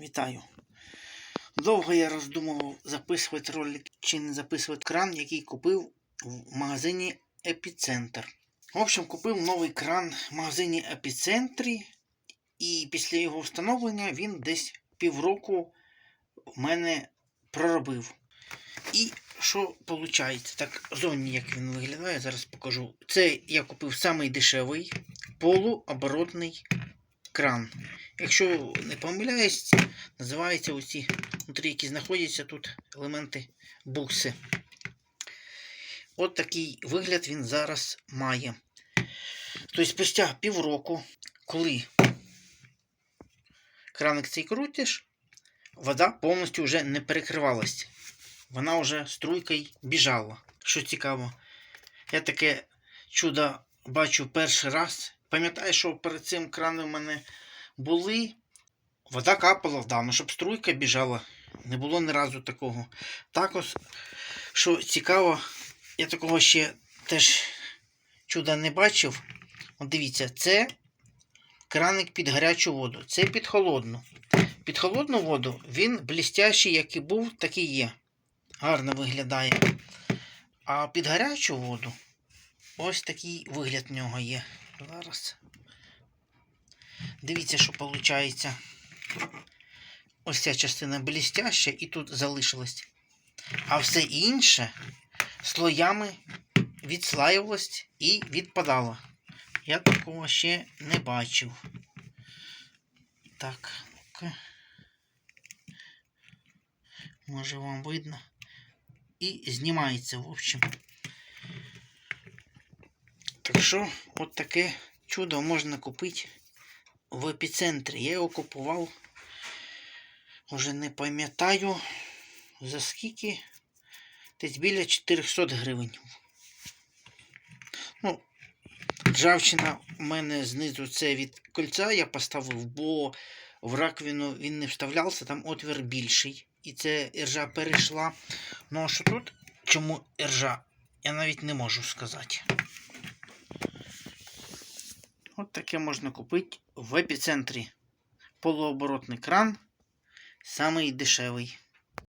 Вітаю. Довго я роздумував записувати ролик чи не записувати кран, який купив в магазині Епіцентр. В общем, купив новий кран в магазині Епіцентрі, і після його встановлення він десь півроку в мене проробив. І що виходить? Так, зовні як він виглядає, зараз покажу. Це я купив самий дешевий полуоборотний кран. Якщо не помиляюсь, називаються оці внутрі, які знаходяться тут елементи букси. От такий вигляд він зараз має. Тобто, спустя півроку, коли краник цей крутиш, вода повністю вже не перекривалась. Вона вже струйкою біжала. Що цікаво, я таке чудо бачу перший раз. Пам'ятаю, що перед цим крани в мене були, вода капала вдавно, щоб струйка біжала. Не було ні разу такого. Також, що цікаво, я такого ще теж чуда не бачив. От дивіться, це краник під гарячу воду, це під холодну. Під холодну воду він блістящий, як і був, так і є. Гарно виглядає. А під гарячу воду ось такий вигляд в нього є. Зараз. Дивіться, що виходить. Ось ця частина блістяща і тут залишилась. А все інше слоями відслаювалось і відпадало. Я такого ще не бачив. Так, ну-ка. Може вам видно. І знімається, в общем. Так що, от таке чудо можна купити в епіцентрі. Я його купував. Уже не пам'ятаю за скільки. Десь біля 400 гривень. Ну, ржавчина в мене знизу це від кольця я поставив, бо в раковину він не вставлявся, там отвір більший. І це іржа перейшла. Ну а що тут? Чому іржа? Я навіть не можу сказати. Таке можна купити в епіцентрі. Полуоборотний кран. Самий дешевий.